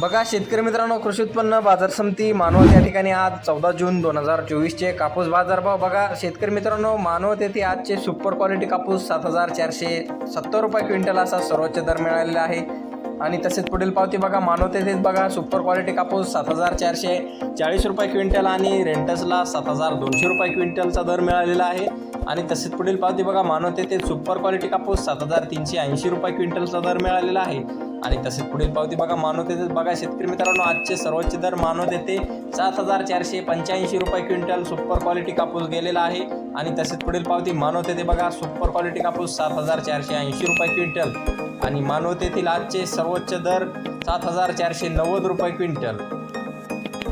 बघा शेतकरी मित्रांनो कृषी उत्पन्न बाजार समिती मानवत या ठिकाणी आज चौदा जून दोन हजार चोवीसचे कापूस बाजारभाव. बघा शेतकरी मित्रांनो मानवत येथे आजचे सुपर क्वालिटी कापूस सात हजार चारशे सत्तर रुपये क्विंटल असा सर्वोच्च दर मिळालेला आहे. आणि तसेच पुढील पावती बघा मानवत येथेच बघा सुपर क्वालिटी कापूस सात हजार चारशे चाळीस रुपये क्विंटल आणि रेंटसला सात हजार दोनशे रुपये क्विंटलचा दर मिळालेला आहे. आणि तसेच पुढील पावती बघा मानवत येथे सुपर क्वालिटी कापूस सात हजार तीनशे ऐंशी रुपये क्विंटलचा दर मिळालेला आहे. आणि तसेच पुढील पावती बघा मानवत येथे बघा शेतकरी मित्रांनो आजचे सर्वोच्च दर मानवत येथे सात हजार चारशे पंच्याऐंशी रुपये क्विंटल सुपर क्वालिटी कापूस गेलेला आहे. आणि तसेच पुढील पावती मानवत येथे बघा सुपर क्वालिटी कापूस सात हजार चारशे ऐंशी रुपये क्विंटल. आणि मानवत येथील आजचे सर्वोच्च दर सात हजार चारशे नव्वद रुपये क्विंटल.